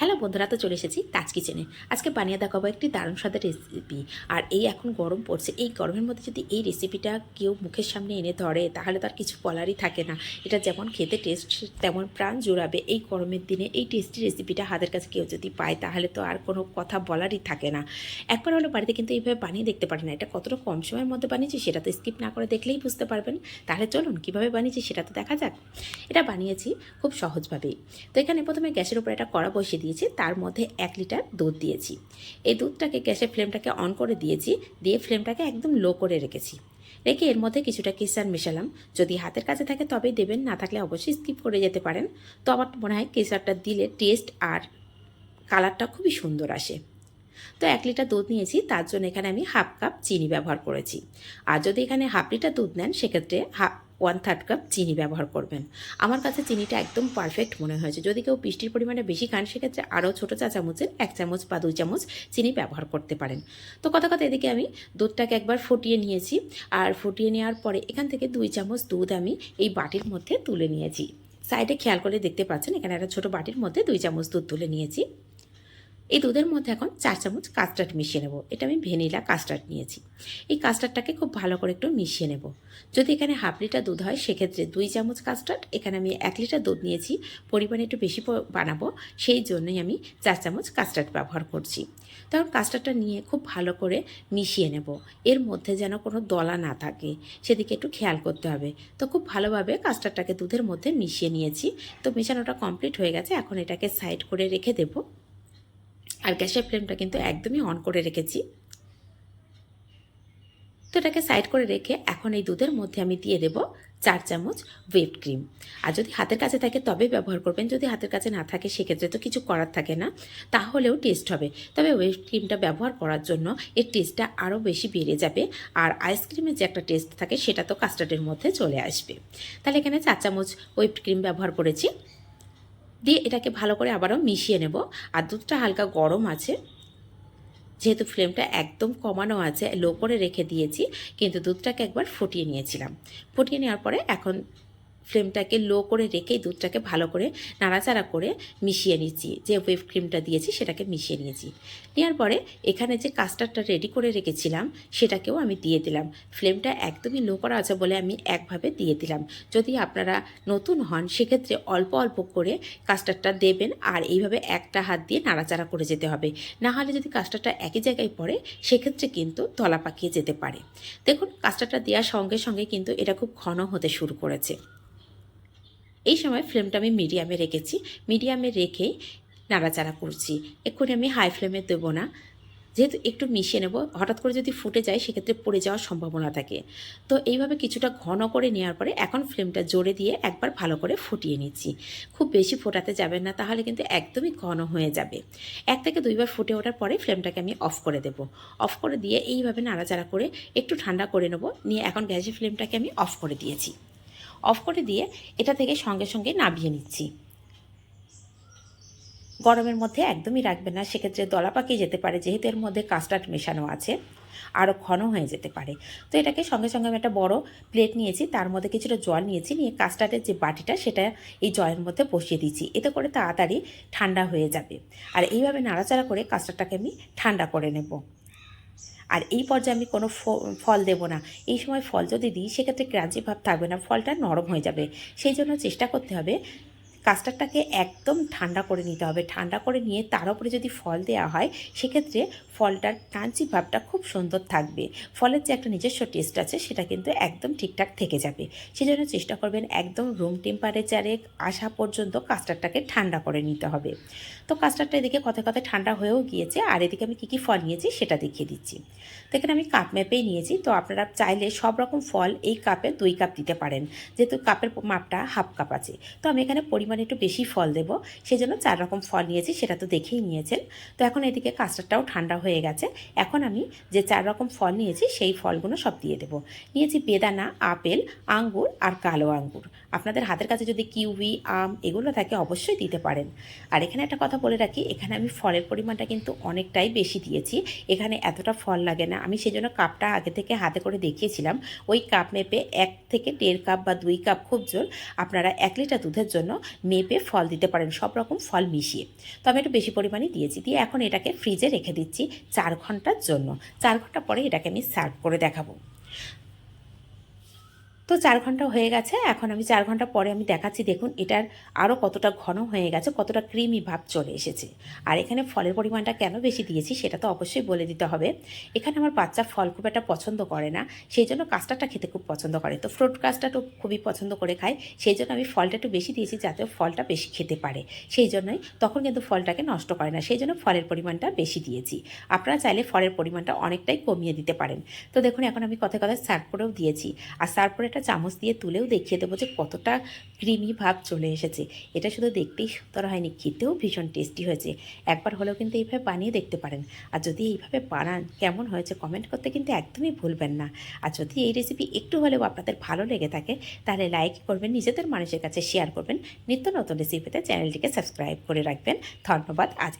Hello বন্ধুরা, তো চলে এসেছি তাজ কিচেনে আজকে বানিয়ে দেখাবো একটি দারুণ স্বাদের রেসিপি আর এই এখন গরম পড়ছে, এই গরমের মধ্যে যদি এই রেসিপিটা কেউ মুখের সামনে এনে ধরে, তাহলে তার কিছু বলারই থাকে না। এটা যেমন খেতে টেস্ট তেমন প্রাণ জুড়াবে। এই গরমের দিনে এই টেস্টি রেসিপিটা হাতের কাছে কেউ যদি পায়, তাহলে তো আর কোনো কথা বলারই থাকে না। একবার হলো বাড়িতে কিন্তু এইভাবে বানিয়ে দেখতে পারে না। এটা কতটা কম সময়ের মধ্যে বানিয়েছি, সেটা তো স্কিপ না করে দেখলেই বুঝতে পারবেন। তাহলে চলুন, কীভাবে বানিয়েছি সেটা তো দেখা যাক। এটা বানিয়েছি খুব সহজভাবেই। তো এখানে প্রথমে গ্যাসের উপর একটা কড়া বসিয়ে দিয়েছি, তার মধ্যে এক লিটার দুধ দিয়েছি। এই দুধটাকে গ্যাসের ফ্লেমটাকে অন করে দিয়েছি, দিয়ে ফ্লেমটাকে একদম লো করে রেখেছি। রেখে এর মধ্যে কিছুটা কেসার মেশালাম। যদি হাতের কাছে থাকে তবেই দেবেন, না থাকলে অবশ্যই স্কিপ করে যেতে পারেন। তো আমার মনে হয় কেসারটা দিলে টেস্ট আর কালারটা খুবই সুন্দর আসে। তো এক লিটার দুধ নিয়েছি, তার জন্য এখানে আমি হাফ কাপ চিনি ব্যবহার করেছি। আর যদি এখানে হাফ লিটার দুধ নেন, সেক্ষেত্রে হাফ ওয়ান থার্ড কাপ চিনি ব্যবহার করবেন। আমার কাছে চিনিটা একদম পারফেক্ট মনে হয়েছে। যদি কেউ বৃষ্টির পরিমাণে বেশি খান, সেক্ষেত্রে আরও ছোটো চা চামচের এক চামচ বা দুই চামচ চিনি ব্যবহার করতে পারেন। তো কথা কথা এদিকে আমি দুধটাকে একবার ফুটিয়ে নিয়েছি। আর ফুটিয়ে নেওয়ার পরে এখান থেকে দুই চামচ দুধ আমি এই বাটির মধ্যে তুলে নিয়েছি। সাইডে খেয়াল করে দেখতে পাচ্ছেন, এখানে একটা ছোটো বাটির মধ্যে দুই চামচ দুধ তুলে নিয়েছি। এই দুধের মধ্যে এখন চার চামচ কাস্টার্ড মিশিয়ে নেব। এটা আমি ভ্যানিলা কাস্টার্ড নিয়েছি। এই কাস্টার্ডটাকে খুব ভালো করে একটু মিশিয়ে নেব। যদি এখানে হাফ লিটার দুধ হয়, সেক্ষেত্রে দুই চামচ কাস্টার্ড এখানে আমি এক লিটার দুধ নিয়েছি। পরিমাণে একটু বেশি বানাবো, সেই জন্যই আমি চার চামচ কাস্টার্ড ব্যবহার করছি। তখন কাস্টার্ডটা নিয়ে খুব ভালো করে মিশিয়ে নেব। এর মধ্যে যেন কোনো দলা না থাকে, সেদিকে একটু খেয়াল করতে হবে। তো খুব ভালোভাবে কাস্টার্ডটাকে দুধের মধ্যে মিশিয়ে নিয়েছি। তো মেশানোটা কমপ্লিট হয়ে গেছে। এখন এটাকে সাইড করে রেখে দেবো। আর গ্যাসের ফ্লেমটা কিন্তু একদমই অন করে রেখেছি। তো এটাকে সাইড করে রেখে এখন এই দুধের মধ্যে আমি দিয়ে দেবো চার চামচ হুইপড ক্রিম আর যদি হাতের কাছে থাকে তবেই ব্যবহার করবেন, যদি হাতের কাছে না থাকে সেক্ষেত্রে তো কিছু করার থাকে না, তাহলেও টেস্ট হবে। তবে হুইপড ক্রিমটা ব্যবহার করার জন্য এর টেস্টটা আরও বেশি বেড়ে যাবে আর আইসক্রিমের যে একটা টেস্ট থাকে সেটা তো কাস্টার্ডের মধ্যে চলে আসবে। তাহলে এখানে চার চামচ হুইপড ক্রিম ব্যবহার করেছি। দিয়ে এটাকে ভালো করে আবারও মিশিয়ে নেব। আর দুধটা হালকা গরম আছে। যেহেতু ফ্লেমটা একদম কমানো আছে লো করে রেখে দিয়েছি, কিন্তু দুধটাকে একবার ফুটিয়ে নিয়েছিলাম। ফুটিয়ে নেওয়ার পরে এখন ফ্লেমটাকে লো করে রেখে দুধটাকে ভালো করে নাড়াচাড়া করে মিশিয়ে নিচ্ছি। যে হুইপ ক্রিমটা দিয়েছি সেটাকে মিশিয়ে নিয়েছি। নেওয়ার পরে এখানে যে কাস্টার্ডটা রেডি করে রেখেছিলাম সেটাকেও আমি দিয়ে দিলাম। ফ্লেমটা একদমই লো করা আছে বলে আমি একভাবে দিয়ে দিলাম। যদি আপনারা নতুন হন সেক্ষেত্রে অল্প অল্প করে কাস্টার্ডটা দেবেন আর এইভাবে একটা হাত দিয়ে নাড়াচাড়া করে যেতে হবে। না হলে যদি কাস্টার্ডটা একই জায়গায় পড়ে সেক্ষেত্রে কিন্তু তলা পাকিয়ে যেতে পারে। দেখুন কাস্টার্ডটা দেওয়ার সঙ্গে সঙ্গে কিন্তু এটা খুব ঘন হতে শুরু করেছে। এই সময় ফ্লেমটা আমি মিডিয়ামে রেখেছি। মিডিয়ামে রেখেই নাড়াচাড়া করছি। এক্ষুনি আমি হাই ফ্লেমে দেবো না। যেহেতু একটু মিশিয়ে নেব, হঠাৎ করে যদি ফুটে যায়, সেক্ষেত্রে পড়ে যাওয়ার সম্ভাবনা থাকে। তো এইভাবে কিছুটা ঘন করে নেওয়ার পরে এখন ফ্লেমটা জোরে দিয়ে একবার ভালো করে ফুটিয়ে নিচ্ছি। খুব বেশি ফোটাতে যাবেন না, তাহলে কিন্তু একদমই ঘন হয়ে যাবে। এক থেকে দুইবার ফুটে ওঠার পরে ফ্লেমটাকে আমি অফ করে দেব। অফ করে দিয়ে এইভাবে নাড়াচাড়া করে একটু ঠান্ডা করে নেব। নিয়ে এখন গ্যাসের ফ্লেমটাকে আমি অফ করে দিয়েছি। অফ করে দিয়ে এটা থেকে সঙ্গে সঙ্গে নামিয়ে নিচ্ছি। গরমের মধ্যে একদমই রাখবেন না, সেক্ষেত্রে দলা পাকিয়ে যেতে পারে, যেহেতু এর মধ্যে কাস্টার্ড মেশানো আছে আরও ঘন হয়ে যেতে পারে। তো এটাকে সঙ্গে সঙ্গে আমি একটা বড় প্লেট নিয়েছি, তার মধ্যে কিছুটা জল নিয়েছি, নিয়ে কাস্টার্ডের যে বাটিটা, সেটা এই জলের মধ্যে বসিয়ে দিচ্ছি। এতে করে তাড়াতাড়ি ঠান্ডা হয়ে যাবে। আর এইভাবে নাড়াচাড়া করে কাস্টার্ডটাকে আমি ঠান্ডা করে নেব। আর এই পর্যায়ে আমি কোনো ফল দেব না। এই সময় ফল যদি দিই, সেক্ষেত্রে ক্রাঞ্চি ভাব থাকবে না, ফলটা নরম হয়ে যাবে। সেই জন্য চেষ্টা করতে হবে কাস্টার্ডটাকে একদম ঠান্ডা করে নিতে হবে। ঠান্ডা করে নিয়ে তার উপরে যদি ফল দেওয়া হয়, সেক্ষেত্রে ফলটার ক্রাঞ্চি ভাবটা খুব সুন্দর থাকবে। ফলের যে একটা নিজস্ব টেস্ট আছে, সেটা কিন্তু একদম ঠিকঠাক থেকে যাবে। সেজন্য চেষ্টা করবেন একদম রুম টেম্পারেচারে আসা পর্যন্ত কাস্টার্ডটাকে ঠান্ডা করে নিতে হবে। তো কাস্টার্ডটা এদিকে কথায় কথায় ঠান্ডা হয়েও গিয়েছে, আর এদিকে আমি কী কী ফল নিয়েছি, সেটা দেখিয়ে দিচ্ছি। তো এখানে আমি কাপ ম্যাপেই নিয়েছি, তো আপনারা চাইলে সব রকম ফল এই কাপে দুই কাপ দিতে পারেন। যেহেতু কাপের মাপটা হাফ কাপ আছে। তো আমি এখানে পরিমাণে একটু বেশি ফল দেব। সেই জন্য চার রকম ফল নিয়েছি, সেটা তো দেখেই নিয়েছেন। তো এখন এদিকে কাস্টারটাও ঠান্ডা হয়ে গেছে। এখন আমি যে চার রকম ফল নিয়েছি, সেই ফলগুলো সব দিয়ে দেবো। নিয়েছি বেদানা, আপেল, আঙ্গুর আর কালো আঙ্গুর। আপনাদের হাতের কাছে যদি কিউই আম এগুলো থাকে অবশ্যই দিতে পারেন। আর এখানে একটা কথা বলে রাখি, এখানে আমি ফলের পরিমাণটা কিন্তু অনেকটাই বেশি দিয়েছি। এখানে এতটা ফল লাগে না। আমি সেই জন্য কাপটা আগে থেকে হাতে করে দেখিয়েছিলাম। ওই কাপ মেপে এক থেকে দেড় কাপ বা দুই কাপ খুব জোর আপনারা এক লিটার দুধের জন্য মেপে ফল দিতে পারেন, সব রকম ফল মিশিয়ে। তো আমি একটু বেশি পরিমাণে দিয়েছি। দিয়ে এখন এটাকে ফ্রিজে রেখে দিচ্ছি চার ঘণ্টার জন্য। চার ঘণ্টা পরে এটাকে আমি সার্ভ করে দেখাবো। তো চার ঘণ্টা হয়ে গেছে, এখন আমি চার ঘণ্টা পরে আমি দেখাচ্ছি, দেখুন এটার আরও কতটা ঘন হয়ে গেছে, কতটা ক্রিমি ভাব চলে এসেছে। আর এখানে ফলের পরিমাণটা কেন বেশি দিয়েছি সেটা তো অবশ্যই বলে দিতে হবে। এখানে আমার বাচ্চা ফল খুব একটা পছন্দ করে না, সেই জন্য কাস্টারটা খেতে খুব পছন্দ করে। তো ফ্রুট কাস্টারও খুবই পছন্দ করে খায়, সেই জন্য আমি ফলটা একটু বেশি দিয়েছি যাতে ফলটা বেশি খেতে পারে। সেই জন্যই তখন কিন্তু ফলটাকে নষ্ট করে না, সেই জন্য ফলের পরিমাণটা বেশি দিয়েছি। আপনারা চাইলে ফলের পরিমাণটা অনেকটাই কমিয়ে দিতে পারেন। তো দেখুন এখন আমি কথায় কথায় সার্ভ করেও দিয়েছি। আর সার্ভ করে একটা চামচ দিয়ে তুলেও দেখিয়ে দেবো যে কতটা ক্রিমি ভাব চলে এসেছে। এটা শুধু দেখতেই সুন্দর হয়নি, খেতেও ভীষণ টেস্টি হয়েছে। একবার হলেও কিন্তু এইভাবে বানিয়ে দেখতে পারেন। আর যদি এইভাবে বানান, কেমন হয়েছে কমেন্ট করতে কিন্তু একদমই ভুলবেন না। আর যদি এই রেসিপি একটু হলেও আপনাদের ভালো লেগে থাকে, তাহলে লাইক করবেন, নিজেদের মানুষের কাছে শেয়ার করবেন। নিত্য নতুন রেসিপিতে চ্যানেলটিকে সাবস্ক্রাইব করে রাখবেন। ধন্যবাদ, আজ